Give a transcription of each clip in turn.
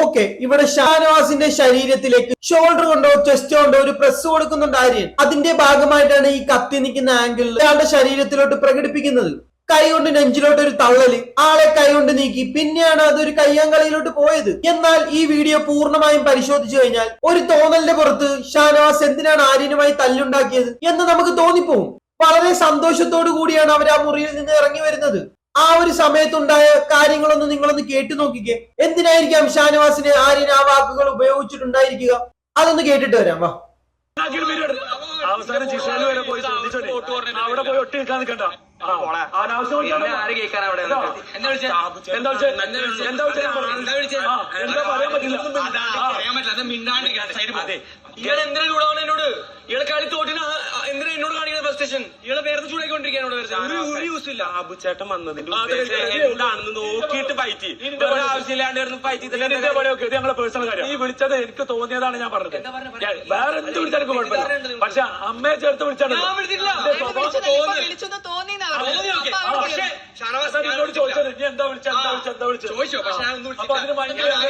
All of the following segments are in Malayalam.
ഓക്കെ ഇവിടെ ഷാനവാസിന്റെ ശരീരത്തിലേക്ക് ഷോൾഡർ കൊണ്ടോ ചെസ്റ്റ് കൊണ്ടോ ഒരു പ്രസ് കൊടുക്കുന്നുണ്ട് ആര്യൻ അതിന്റെ ഭാഗമായിട്ടാണ് ഈ കത്തി നിൽക്കുന്ന ആംഗിൾ അയാളുടെ ശരീരത്തിലോട്ട് പ്രകടിപ്പിക്കുന്നത് കൈ കൊണ്ട് നെഞ്ചിലോട്ട് ഒരു തള്ളൽ ആളെ കൈ കൊണ്ട് നീക്കി. പിന്നെയാണ് അതൊരു കയ്യാങ്കളിയിലോട്ട് പോയത്. എന്നാൽ ഈ വീഡിയോ പൂർണമായും പരിശോധിച്ചു കഴിഞ്ഞാൽ ഒരു തോന്നലിന്റെ പുറത്ത് ഷാനവാസ് എന്തിനാണ് ആര്യനുമായി തല്ലുണ്ടാക്കിയത് എന്ന് നമുക്ക് തോന്നിപ്പോവും വളരെ സന്തോഷത്തോടു കൂടിയാണ് അവർ ആ മുറിയിൽ നിന്ന് ഇറങ്ങി വരുന്നത്. ആ ഒരു സമയത്തുണ്ടായ കാര്യങ്ങളൊന്ന് നിങ്ങളൊന്ന് കേട്ടു നോക്കിക്കേ. എന്തിനായിരിക്കാം ഷാനവാസിന് ആര്യൻ ആ വാക്കുകൾ ഉപയോഗിച്ചിട്ടുണ്ടായിരിക്കുക? അതൊന്ന് കേട്ടിട്ട് വരാം. വാ. അവസാനം. അവിടെ പോയി ഒട്ടി നിൽക്കാൻ നിൽക്കണ്ട. ആര് കേൾക്കാൻ അവിടെ എന്താ? എന്താ വിളിച്ചേ? എന്താ വിളിച്ചേ? എന്താ വിളിച്ചേ? എന്താ വിളിച്ചേ? എന്താ പറയാൻ പറ്റില്ല പറയാൻ പറ്റില്ല. അത് മിണ്ടാണ്ടിരിക്കാൻ സൈഡ് പോ. ഇയാൾ എന്തിനാ ചൂടാവണ എന്നോട് ഇയാളെ കളി ആ- എന്തിനാ എന്നോട് കാണിക്കുന്നത് ഫസ്റ്റ് സ്റ്റേഷൻ ഇയാളെ പേരത്ത് വന്നതിന്റെ. എന്താണെന്ന് നോക്കിയിട്ട് ആവശ്യമില്ലാണ്ട് ഞങ്ങളെ പേഴ്സണൽ കാര്യം. ഈ വിളിച്ചത് എനിക്ക് തോന്നിയതാണ് ഞാൻ പറഞ്ഞത്? ഞാൻ വേറെ എന്ത് വിളിച്ചാലും കുഴപ്പമില്ല. പക്ഷെ അമ്മയെ ചേർത്ത് വിളിച്ചാണ് ഞാൻ ഞാൻ ചോദിച്ചത്? നീ എന്താ എന്താ എന്താ ഞാൻ അപ്പൊ അതിന് ഭയങ്കര ഞാൻ.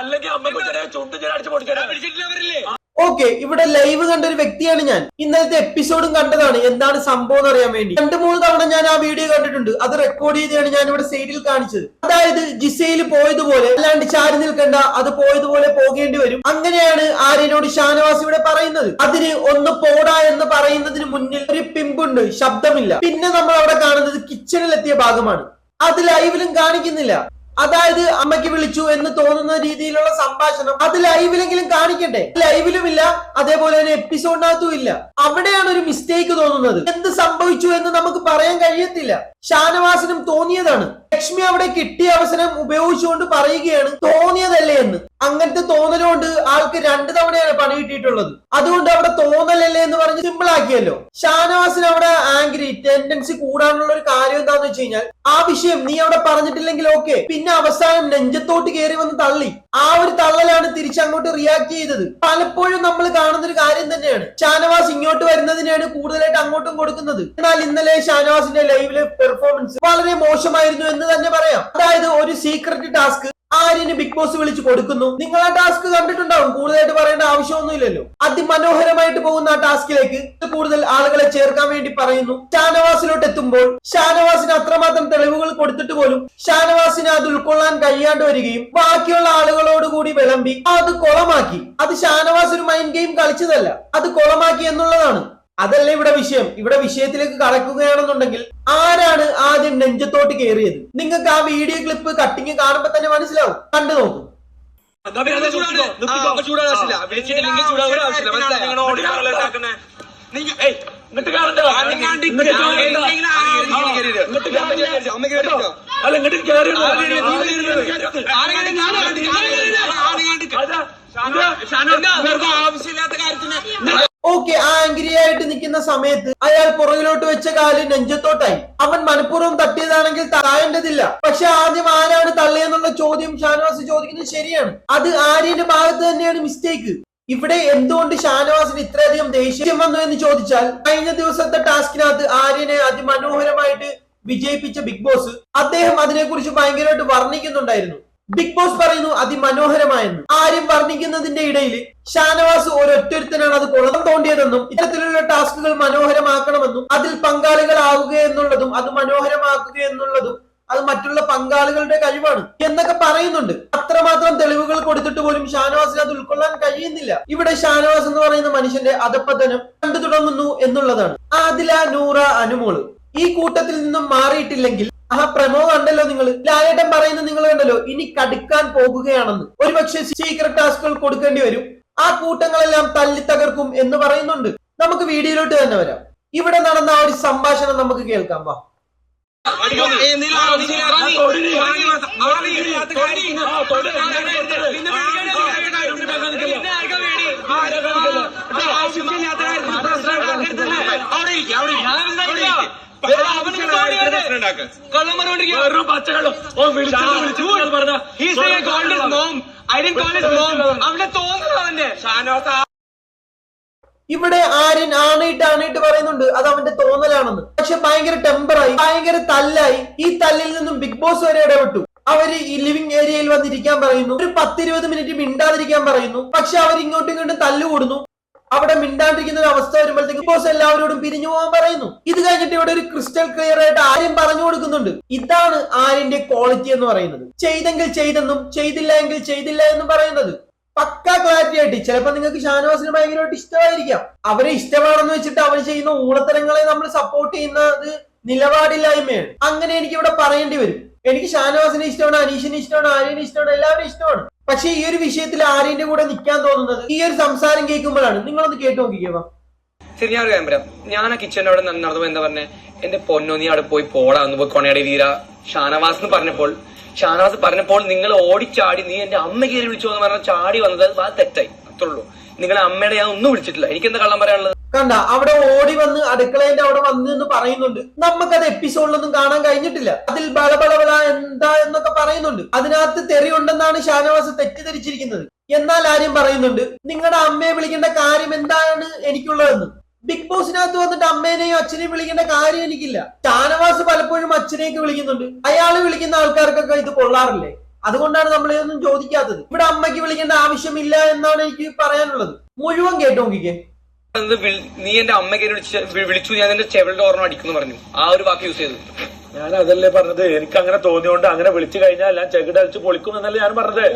അല്ലെങ്കിൽ അമ്മ ചുണ്ട് ഞാൻ അടിച്ചു പൊടിച്ചാൽ വിളിച്ചിട്ടില്ല അവരില്ലേ? ഓക്കെ ഇവിടെ ലൈവ് കണ്ട ഒരു വ്യക്തിയാണ് ഞാൻ. ഇന്നലത്തെ എപ്പിസോഡും കണ്ടതാണ്. എന്താണ് സംഭവം എന്ന് അറിയാൻ വേണ്ടി. രണ്ട് മൂന്ന് തവണ ഞാൻ ആ വീഡിയോ കണ്ടിട്ടുണ്ട്. അത് റെക്കോർഡ് ചെയ്താണ് ഞാൻ ഇവിടെ സൈഡിൽ കാണിച്ചത്. അതായത് ജിസയിൽ പോയതുപോലെ അല്ലാണ്ട് ചാരി നിൽക്കണ്ട അത് പോയതുപോലെ പോകേണ്ടി വരും. അങ്ങനെയാണ് ആര്യനോട് ഷാനവാസ് ഇവിടെ പറയുന്നത്. അതിന് ഒന്ന് പോടാ എന്ന് പറയുന്നതിന് മുന്നിൽ ഒരു പിമ്പുണ്ട്. ശബ്ദമില്ല. പിന്നെ നമ്മൾ അവിടെ കാണുന്നത് കിച്ചണിലെത്തിയ ഭാഗമാണ്. അത് ലൈവിലും കാണിക്കുന്നില്ല. അതായത് അമ്മയ്ക്ക് വിളിച്ചു എന്ന് തോന്നുന്ന രീതിയിലുള്ള സംഭാഷണം അത് ലൈവിലെങ്കിലും കാണിക്കണ്ടേ? ലൈവിലും ഇല്ല അതേപോലെ തന്നെ എപ്പിസോഡിനകത്തും ഇല്ല. അവിടെയാണ് ഒരു മിസ്റ്റേക്ക് തോന്നുന്നത്. എന്ത് സംഭവിച്ചു എന്ന് നമുക്ക് പറയാൻ കഴിയത്തില്ല. ഷാനവാസിനും തോന്നിയതാണ്. ലക്ഷ്മി അവിടെ കിട്ടിയ അവസരം ഉപയോഗിച്ചുകൊണ്ട് പറയുകയാണ് തോന്നിയതല്ലേ എന്ന്. അങ്ങനത്തെ തോന്നലുകൊണ്ട് ആൾക്ക് രണ്ട് തവണയാണ് പണി കിട്ടിയിട്ടുള്ളത്. അതുകൊണ്ട് അവിടെ തോന്നലല്ലേ എന്ന് പറഞ്ഞ് സിമ്പിൾ ആക്കിയല്ലോ. ഷാനവാസിന് അവിടെ ആംഗ്രി ടെൻഡൻസി കൂടാനുള്ള ഒരു കാര്യം എന്താണെന്ന് വെച്ച് കഴിഞ്ഞാൽ ആ വിഷയം നീ അവിടെ പറഞ്ഞിട്ടില്ലെങ്കിൽ ഓക്കെ പിന്നെ അവസാനം നെഞ്ചത്തോട്ട് കയറി വന്ന് തള്ളി. ആ ഒരു തള്ളലാണ് തിരിച്ചങ്ങോട്ട് റിയാക്ട് ചെയ്തത്. പലപ്പോഴും നമ്മൾ കാണുന്ന ഒരു കാര്യം തന്നെയാണ്. ഷാനവാസ് ഇങ്ങോട്ട് വരുന്നതിനാണ് കൂടുതലായിട്ട് അങ്ങോട്ടും കൊടുക്കുന്നത്. എന്നാൽ ഇന്നലെ ഷാനവാസിന്റെ ലൈവിൽ പെർഫോമൻസ് വളരെ മോശമായിരുന്നു എന്ന് തന്നെ പറയാം. അതായത് ഒരു സീക്രട്ട് ടാസ്ക് ആര്യന് ബിഗ് ബോസ് വിളിച്ചു കൊടുക്കുന്നു. നിങ്ങൾ ആ ടാസ്ക് കണ്ടിട്ടുണ്ടാവും. കൂടുതലായിട്ട് പറയേണ്ട ആവശ്യമൊന്നുമില്ലല്ലോ. അതിമനോഹരമായിട്ട് പോകുന്ന ആ ടാസ്കിലേക്ക് കൂടുതൽ ആളുകളെ ചേർക്കാൻ വേണ്ടി പറയുന്നു. ഷാനവാസിലോട്ട് എത്തുമ്പോൾ ഷാനവാസിന് അത്രമാത്രം തെളിവുകൾ കൊടുത്തിട്ട് പോലും ഷാനവാസിന് അത് ഉൾക്കൊള്ളാൻ കഴിയാണ്ട് വരികയും ബാക്കിയുള്ള ആളുകളോട് കൂടി വിളമ്പി അത് കൊളമാക്കി. അത് ഷാനവാസ് ഒരു മൈൻഡ് ഗെയിം കളിച്ചതല്ല. അത് കൊളമാക്കി എന്നുള്ളതാണ്. അതല്ല ഇവിടെ വിഷയം. ഇവിടെ വിഷയത്തിലേക്ക് കടക്കുകയാണെന്നുണ്ടെങ്കിൽ ആരാണ് ആദ്യം നെഞ്ചത്തോട്ട് കയറിയത് നിങ്ങൾക്ക് ആ വീഡിയോ ക്ലിപ്പ് കട്ടിങ് കാണുമ്പോ തന്നെ മനസ്സിലാവും കണ്ടു നോക്കും ഓക്കെ ആ ആംഗ്രി നിൽക്കുന്ന സമയത്ത് അയാൾ പുറകിലോട്ട് വെച്ച കാൽ നെഞ്ചത്തോട്ടായി. അവൻ മനഃപൂർവം തട്ടിയതാണെങ്കിൽ താഴേണ്ടതില്ല. പക്ഷെ ആദ്യം ആരാണ് തള്ളിയെന്നുള്ള ചോദ്യം ഷാനവാസ് ചോദിക്കുന്നത് ശരിയാണ്. അത് ആര്യന്റെ ഭാഗത്ത് തന്നെയാണ് മിസ്റ്റേക്ക് ഇവിടെ എന്തുകൊണ്ട് ഷാനവാസിന് ഇത്രയധികം ദേഷ്യം വന്നു എന്ന് ചോദിച്ചാൽ കഴിഞ്ഞ ദിവസത്തെ ടാസ്കിനകത്ത് ആര്യനെ അതിമനോഹരമായിട്ട് വിജയിപ്പിച്ച ബിഗ് ബോസ് അദ്ദേഹം അതിനെക്കുറിച്ച് ഭയങ്കരമായിട്ട് വർണിക്കുന്നുണ്ടായിരുന്നു. ബിഗ് ബോസ് പറയുന്നു അതിമനോഹരമായെന്ന്. ആരും വർണിക്കുന്നതിന്റെ ഇടയിൽ ഷാനവാസ് ഒരൊറ്റൊരുത്തനാണ് അത് കുളം തോണ്ടിയതെന്നും ഇത്തരത്തിലുള്ള ടാസ്കുകൾ മനോഹരമാക്കണമെന്നും അതിൽ പങ്കാളികളാവുക എന്നുള്ളതും അത് മനോഹരമാക്കുക എന്നുള്ളതും അത് മറ്റുള്ള പങ്കാളികളുടെ കഴിവാണ് എന്നൊക്കെ പറയുന്നുണ്ട്. അത്രമാത്രം തെളിവുകൾ കൊടുത്തിട്ട് പോലും ഷാനവാസിന് അത് ഉൾക്കൊള്ളാൻ കഴിയുന്നില്ല. ഇവിടെ ഷാനവാസ് എന്ന് പറയുന്ന മനുഷ്യന്റെ അധപ്പതനം കണ്ടു തുടങ്ങുന്നു എന്നുള്ളതാണ്. ആദില നൂറ അനുമോൾ. ഈ കൂട്ടത്തിൽ നിന്നും മാറിയിട്ടില്ലെങ്കിൽ ആ പ്രമോ കണ്ടല്ലോ നിങ്ങൾ ലാലേട്ടൻ പറയുന്നത് നിങ്ങൾ കണ്ടല്ലോ. ഇനി കടുക്കാൻ പോകുകയാണെന്ന്. ഒരുപക്ഷെ സീക്രട്ട് ടാസ്കുകൾ കൊടുക്കേണ്ടി വരും. ആ കൂട്ടങ്ങളെല്ലാം തല്ലി തകർക്കും എന്ന് പറയുന്നുണ്ട്. നമുക്ക് വീഡിയോയിലോട്ട് തന്നെ വരാം. ഇവിടെ നടന്ന ആ ഒരു സംഭാഷണം നമുക്ക് കേൾക്കാം. വാ. ആവശ്യമില്ലാത്ത കള്ളം ഇവിടെ ആര്യൻ ആണയിട്ട് ആണയിട്ട് പറയുന്നുണ്ട്. അത് അവന്റെ തോന്നലാണെന്ന്. പക്ഷെ ഭയങ്കര ടെമ്പറായി ഭയങ്കര തല്ലായി. ഈ തല്ലിൽ നിന്നും ബിഗ് ബോസ് വരെ ഇടപെട്ടു. അവർ ഈ ലിവിംഗ് ഏരിയയിൽ വന്നിരിക്കാൻ പറയുന്നു. ഒരു പത്തിരുപത് മിനിറ്റ് മിണ്ടാതിരിക്കാൻ പറയുന്നു. പക്ഷെ അവർ ഇങ്ങോട്ടും ഇങ്ങോട്ടും തല്ലുകൂടുന്നു. അവിടെ മിണ്ടാണ്ടിരിക്കുന്ന ഒരു അവസ്ഥ വരുമ്പോഴത്തേക്ക് ബോസ് എല്ലാവരോടും പിരിഞ്ഞു പോകാൻ പറയുന്നു. ഇത് കഴിഞ്ഞിട്ട് ഇവിടെ ഒരു ക്രിസ്റ്റൽ ക്ലിയർ ആയിട്ട് ആര്യം പറഞ്ഞു കൊടുക്കുന്നുണ്ട്. ഇതാണ് ആര്യന്റെ ക്വാളിറ്റി എന്ന് പറയുന്നത്. ചെയ്തെങ്കിൽ ചെയ്തെന്നും ചെയ്തില്ല എങ്കിൽ ചെയ്തില്ല എന്നും പറയുന്നത്. പക്ക ക്ലാരിറ്റി ആയിട്ട്. ചിലപ്പോ നിങ്ങൾക്ക് ഷാനവാസിന് ഭയങ്കരമായിട്ട് ഇഷ്ടമായിരിക്കാം. അവരെ ഇഷ്ടമാണെന്ന് വെച്ചിട്ട് അവർ ചെയ്യുന്ന ഊളത്തരങ്ങളെ നമ്മൾ സപ്പോർട്ട് ചെയ്യുന്നത് നിലപാടില്ലായ്മയാണ്. അങ്ങനെ എനിക്ക് ഇവിടെ പറയേണ്ടി വരും. എനിക്ക് ഷാനവാസിനെ ഇഷ്ടമാണ് അനീഷിനെ ഇഷ്ടമാണ് ആര്യനെ ഇഷ്ടമാണ് എല്ലാവരും ഇഷ്ടമാണ്. പക്ഷെ ഈ ഒരു വിഷയത്തിൽ ആര്യന്റെ കൂടെ നിൽക്കാൻ തോന്നുന്നത് ഈ ഒരു സംസാരം കേൾക്കുമ്പോഴാണ്. നിങ്ങളൊന്ന് കേട്ടു നോക്കിക്കോ ശരി ഞാൻ കാര്യം ഞാൻ ആ കിച്ചൻ അവിടെ നടന്നു എന്താ പറഞ്ഞേ? എന്റെ പൊന്നോ നീ അവിടെ പോയി പോടാ എന്ന് പോയി കൊണയുടെ വീര. ഷാനവാസ് എന്ന് പറഞ്ഞപ്പോൾ ഷാനവാസ് പറഞ്ഞപ്പോൾ നിങ്ങൾ ഓടിച്ചാടി നീ എന്റെ അമ്മ കയറി വിളിച്ചു എന്ന് പറഞ്ഞാൽ ചാടി വന്നത് അത് തെറ്റായി. അത്രേ ഉള്ളൂ. നിങ്ങളെ അമ്മയുടെ ഞാൻ ഒന്നും വിളിച്ചിട്ടില്ല. എനിക്ക് എന്താ കള്ളം പറയാനുള്ളത്? കണ്ട അവിടെ ഓടി വന്ന് അടുക്കളേന്റെ അവിടെ വന്ന് എന്ന് പറയുന്നുണ്ട്. നമുക്കത് എപ്പിസോഡിലൊന്നും കാണാൻ കഴിഞ്ഞിട്ടില്ല. അതിൽ ബളബളബള എന്താ എന്നൊക്കെ പറയുന്നുണ്ട്. അതിനകത്ത് തെറി ഉണ്ടെന്നാണ് ഷാനവാസ് തെറ്റിദ്ധരിച്ചിരിക്കുന്നത്. എന്നാൽ ആര്യം പറയുന്നുണ്ട് നിങ്ങളുടെ അമ്മയെ വിളിക്കേണ്ട കാര്യം എന്താണ് എനിക്കുള്ളതെന്ന്? ബിഗ് ബോസിനകത്ത് വന്നിട്ട് അമ്മേനെയും അച്ഛനെയും വിളിക്കേണ്ട കാര്യം എനിക്കില്ല. ഷാനവാസ് പലപ്പോഴും അച്ഛനെയൊക്കെ വിളിക്കുന്നുണ്ട്. അയാൾ വിളിക്കുന്ന ആൾക്കാർക്കൊക്കെ ഇത് കൊള്ളാറില്ലേ? അതുകൊണ്ടാണ് നമ്മൾ ഇതൊന്നും ചോദിക്കാത്തത്. ഇവിടെ അമ്മയ്ക്ക് വിളിക്കേണ്ട ആവശ്യമില്ല എന്നാണ് എനിക്ക് പറയാനുള്ളത്. മുഴുവൻ കേട്ടു നോക്കിക്കേ നീ എന്റെ അമ്മയ്ക്ക് വിളിച്ച് വിളിച്ചു ഞാൻ എന്റെ ചെവളുടെ ഓർമ്മ അടിക്കുന്നു പറഞ്ഞു. ആ ഒരു വാക്ക് യൂസ് ചെയ്തു. ഞാൻ അതല്ലേ പറഞ്ഞത്? എനിക്ക് അങ്ങനെ തോന്നിയോണ്ട് അങ്ങനെ വിളിച്ചു കഴിഞ്ഞാൽ ഞാൻ ചെകിടടിച്ച് പൊളിക്കും എന്നല്ലേ ഞാൻ പറഞ്ഞത്.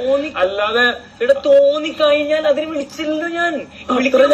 അല്ലാതെ ഇവിടെ തോന്നി കഴിഞ്ഞാൽ അതിന് വിളിച്ചില്ലല്ലോ ഞാൻ.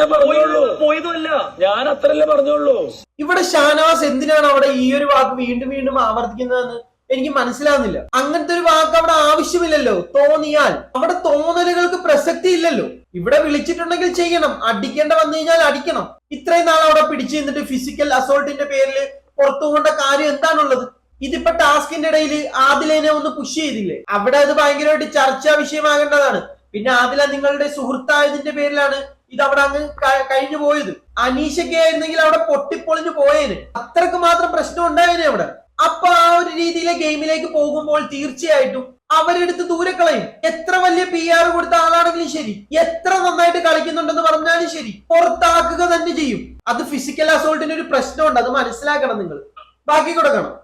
ഞാൻ പറഞ്ഞുള്ളൂ. പോയതുമല്ല. ഞാൻ അത്രല്ലേ പറഞ്ഞോളൂ ഇവിടെ ഷാനവാസ് എന്തിനാണ് അവിടെ ഈ ഒരു വാക്ക് വീണ്ടും വീണ്ടും ആവർത്തിക്കുന്നതെന്ന്? എനിക്ക് മനസ്സിലാവുന്നില്ല. അങ്ങനത്തെ ഒരു വാക്ക് അവിടെ ആവശ്യമില്ലല്ലോ. തോന്നിയാൽ. അവിടെ തോന്നലുകൾക്ക് പ്രസക്തി ഇല്ലല്ലോ. ഇവിടെ വിളിച്ചിട്ടുണ്ടെങ്കിൽ ചെയ്യണം. അടിക്കേണ്ട വന്നു കഴിഞ്ഞാൽ അടിക്കണം. ഇത്രയും നാൾ അവിടെ പിടിച്ചു നിന്നിട്ട് ഫിസിക്കൽ അസോൾട്ടിന്റെ പേരിൽ പുറത്തു കൊണ്ട കാര്യം എന്താണുള്ളത്? ഇതിപ്പോ ടാസ്കിന്റെ ഇടയിൽ ആദിലേനെ ഒന്ന് പുഷ് ചെയ്തില്ലേ? അവിടെ അത് ഭയങ്കരമായിട്ട് ചർച്ചാ വിഷയമാകേണ്ടതാണ്. പിന്നെ ആദില നിങ്ങളുടെ സുഹൃത്തായതിന്റെ പേരിലാണ് ഇത് അവിടെ അങ്ങ് കഴിഞ്ഞു പോയത് അനീഷയ്ക്ക് ആയിരുന്നെങ്കിൽ അവിടെ പൊട്ടിപ്പൊളിഞ്ഞു പോയേന്. അത്രയ്ക്ക് മാത്രം പ്രശ്നം ഉണ്ടായേനെ അവിടെ. അപ്പൊ ആ ഒരു രീതിയിലെ ഗെയിമിലേക്ക് പോകുമ്പോൾ തീർച്ചയായിട്ടും അവരെടുത്ത് ദൂരെ കളയും. എത്ര വലിയ പി ആർ കൊടുത്ത ആളാണെങ്കിലും ശരി. എത്ര നന്നായിട്ട് കളിക്കുന്നുണ്ടെന്ന് പറഞ്ഞാലും ശരി. പുറത്താക്കുക തന്നെ ചെയ്യും. അത് ഫിസിക്കൽ അസോൾട്ടിന് ഒരു പ്രശ്നമുണ്ട്. അത് മനസ്സിലാക്കണം നിങ്ങൾ. ബാക്കി കൊടുക്കണം.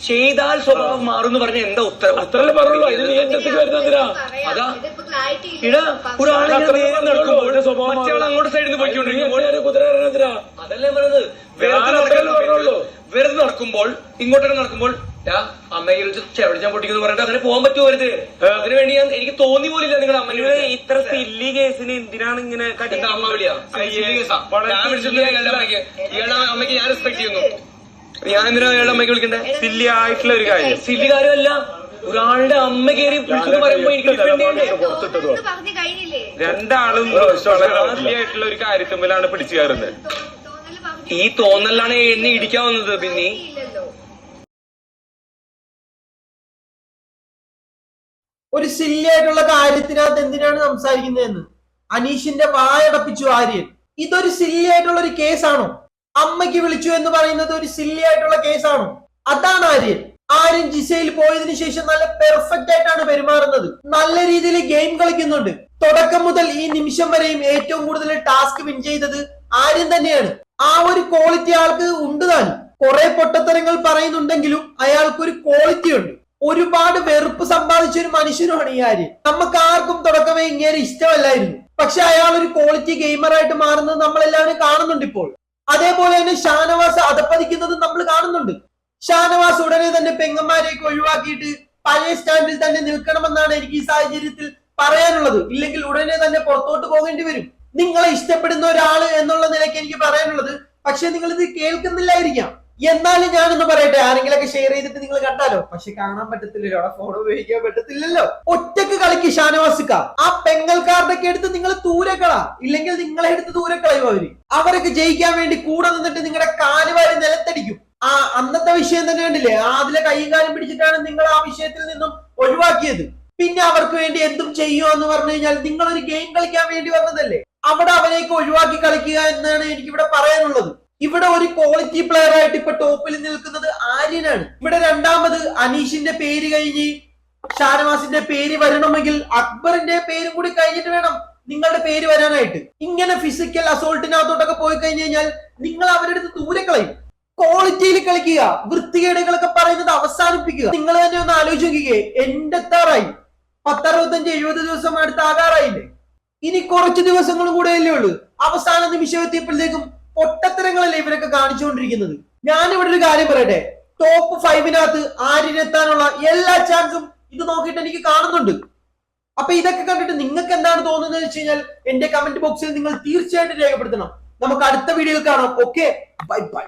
ചെയ്താൽ സ്വഭാവം മാറും പറഞ്ഞ എന്താ ഉത്തരം? അത്രല്ലേ പറഞ്ഞു അതിന് നീ എന്റെ അടുത്തേക്ക് അതാ. ഇട ഒരാളെ. നടക്കുമ്പോൾ മറ്റേ അങ്ങോട്ട് സൈഡിൽ നിന്ന് പോയിക്കൊണ്ടിരിക്കും കുതിര? അതല്ലേ പറഞ്ഞത്. വെറുതെ നടക്കുമ്പോൾ ഇങ്ങോട്ടൊക്കെ നടക്കുമ്പോൾ അമ്മയിൽ ചെവിടിച്ചാൻ പൊട്ടിക്കുന്നു പറഞ്ഞിട്ട് അങ്ങനെ പോകാൻ പറ്റുമോ വെറുതെ അതിനു വേണ്ടി ഞാൻ എനിക്ക് തോന്നി പോലില്ല നിങ്ങളുടെ അമ്മയുടെ ഇത്ര സില്ലി കേസിന് എന്തിനാണ് ഇങ്ങനെ അമ്മ വിളിയാ? ഞാൻ വിളിച്ചിട്ടില്ല അമ്മയ്ക്ക്. ഞാൻ റെസ്പെക്ട് ചെയ്യുന്നു. ഞാൻ എന്തിനാ അയാളുടെ അമ്മയ്ക്ക് വിളിക്കണ്ടേ? സില്ലി ആയിട്ടുള്ള ഒരു കാര്യം. സില്ലി കാര്യമല്ല ഒരാളുടെ അമ്മ കയറി വിളിച്ചെന്ന് പറയുമ്പോ എനിക്ക് ഡിഫെൻഡ് ചെയ്യണ്ടേ? പറഞ്ഞു കഴിഞ്ഞില്ലേ? രണ്ടാളും ആയിട്ടുള്ള ഒരു കാര്യത്തുമ്പിലാണ് പിടിച്ചു കയറുന്നത്. തോന്നൽ പറഞ്ഞു ഈ തോന്നലാണ് എന്നെ ഇടിക്കാൻ വന്നത് പിന്നെ ഇല്ലല്ലോ ഒരു സില്ലി ആയിട്ടുള്ള കാര്യത്തിനകത്ത് എന്തിനാണ് സംസാരിക്കുന്നതെന്ന്? അനീഷിന്റെ വായടപ്പിച്ചു ആര്യൻ. ഇതൊരു സില്ലി ആയിട്ടുള്ള ഒരു കേസാണോ? അമ്മയ്ക്ക് വിളിച്ചു എന്ന് പറയുന്നത് ഒരു സില്ലി ആയിട്ടുള്ള കേസാണ് അതാണ് ആര്യൻ. ആര്യൻ ജിസയിൽ പോയതിനു ശേഷം നല്ല പെർഫെക്റ്റ് ആയിട്ടാണ് പെരുമാറുന്നത്. നല്ല രീതിയിൽ ഗെയിം കളിക്കുന്നുണ്ട്. തുടക്കം മുതൽ ഈ നിമിഷം വരെയും ഏറ്റവും കൂടുതൽ ടാസ്ക് വിൻ ചെയ്തത് ആര്യൻ തന്നെയാണ്. ആ ഒരു ക്വാളിറ്റി ആൾക്ക് ഉണ്ട് താനും. കുറെ പൊട്ടത്തരങ്ങൾ പറയുന്നുണ്ടെങ്കിലും അയാൾക്കൊരു ക്വാളിറ്റി ഉണ്ട്. ഒരുപാട് വെറുപ്പ് സമ്പാദിച്ച ഒരു മനുഷ്യനുമാണ് ഈ ആര്യൻ. നമുക്ക് ആർക്കും തുടക്കമേ ഇങ്ങനെ ഇഷ്ടമല്ലായിരുന്നു. പക്ഷെ അയാൾ ഒരു ക്വാളിറ്റി ഗെയിമറായിട്ട് മാറുന്നത് നമ്മളെല്ലാവരും കാണുന്നുണ്ട് ഇപ്പോൾ. അതേപോലെ തന്നെ ഷാനവാസ് അതപ്പതിക്കുന്നത് നമ്മൾ കാണുന്നുണ്ട്. ഷാനവാസ് ഉടനെ തന്നെ പെങ്ങന്മാരെയൊക്കെ ഒഴിവാക്കിയിട്ട് പഴയ സ്റ്റാൻഡിൽ തന്നെ നിൽക്കണമെന്നാണ് എനിക്ക് ഈ സാഹചര്യത്തിൽ പറയാനുള്ളത്. ഇല്ലെങ്കിൽ ഉടനെ തന്നെ പുറത്തോട്ട് പോകേണ്ടി വരും. നിങ്ങളെ ഇഷ്ടപ്പെടുന്ന ഒരാൾ എന്നുള്ള നിലയ്ക്ക് എനിക്ക് പറയാനുള്ളത്. പക്ഷെ നിങ്ങൾ ഇത് കേൾക്കുന്നില്ലായിരിക്കാം. എന്നാലും ഞാനൊന്ന് പറയട്ടെ ആരെങ്കിലൊക്കെ ഷെയർ ചെയ്തിട്ട് നിങ്ങൾ കണ്ടാലോ? പക്ഷെ കാണാൻ പറ്റത്തില്ലല്ലോ അവിടെ ഫോൺ ഉപയോഗിക്കാൻ പറ്റത്തില്ലല്ലോ. ഒറ്റയ്ക്ക് കളിക്ക് ഷാനവാസിക്ക. ആ പെങ്ങൽക്കാരുടെ ഒക്കെ എടുത്ത് നിങ്ങൾ ദൂരക്കള. ഇല്ലെങ്കിൽ നിങ്ങളെ എടുത്ത് ദൂരക്കളയും അവർ? അവരൊക്കെ ജയിക്കാൻ വേണ്ടി കൂടെ നിന്നിട്ട് നിങ്ങളുടെ കാലുവാരി നിലത്തടിക്കും. ആ അന്നത്തെ വിഷയം തന്നെ കണ്ടില്ലേ? അതിലെ കൈയും കാലും പിടിച്ചിട്ടാണ് നിങ്ങൾ ആ വിഷയത്തിൽ നിന്നും ഒഴിവാക്കിയത്. പിന്നെ അവർക്ക് വേണ്ടി എന്തും ചെയ്യുമോ എന്ന് പറഞ്ഞു കഴിഞ്ഞാൽ നിങ്ങൾ ഒരു ഗെയിം കളിക്കാൻ വേണ്ടി വന്നതല്ലേ? അവിടെ അവരെയൊക്കെ ഒഴിവാക്കി കളിക്കുക എന്നാണ് എനിക്കിവിടെ പറയാനുള്ളത്. ഇവിടെ ഒരു ക്വാളിറ്റി പ്ലെയർ ആയിട്ട് ഇപ്പൊ ടോപ്പിൽ നിൽക്കുന്നത് ആര്യനാണ്. ഇവിടെ രണ്ടാമത് അനീഷിന്റെ പേര് കഴിഞ്ഞ് ഷാനവാസിന്റെ പേര് വരണമെങ്കിൽ അക്ബറിന്റെ പേരും കൂടി കഴിഞ്ഞിട്ട് വേണം നിങ്ങളുടെ പേര് വരാനായിട്ട്. ഇങ്ങനെ ഫിസിക്കൽ അസോൾട്ടിനകത്തോട്ടൊക്കെ പോയി കഴിഞ്ഞു കഴിഞ്ഞാൽ നിങ്ങൾ അവരുടെ അടുത്ത് ദൂരെ കളയും. ക്വാളിറ്റിയിൽ കളിക്കുക വൃത്തികേടുകളൊക്കെ പറയുന്നത് അവസാനിപ്പിക്കുക. നിങ്ങൾ തന്നെ ഒന്ന് ആലോചിച്ച് നോക്കിക്കേ താറായി പത്തറുപത്തഞ്ച് എഴുപത് ദിവസം അടുത്ത് ആകാറായില്ലേ? ഇനി കുറച്ച് ദിവസങ്ങളും കൂടെ അല്ലേ ഉള്ളൂ. അവസാന നിമിഷം എത്തിയപ്പോഴത്തേക്കും പൊട്ടത്തരങ്ങളല്ലേ ഇവരൊക്കെ കാണിച്ചുകൊണ്ടിരിക്കുന്നത്. ഞാൻ ഇവിടെ ഒരു കാര്യം പറയട്ടെ. ടോപ്പ് ഫൈവിനകത്ത് ആരിനെത്താനുള്ള എല്ലാ ചാൻസും ഇത് നോക്കിയിട്ട് എനിക്ക് കാണുന്നുണ്ട്. അപ്പൊ ഇതൊക്കെ കണ്ടിട്ട് നിങ്ങൾക്ക് എന്താണ് തോന്നുന്നത് വെച്ച് കഴിഞ്ഞാൽ എന്റെ കമന്റ് ബോക്സിൽ നിങ്ങൾ തീർച്ചയായിട്ടും രേഖപ്പെടുത്തണം. നമുക്ക് അടുത്ത വീഡിയോയിൽ കാണാം. Okay bye bye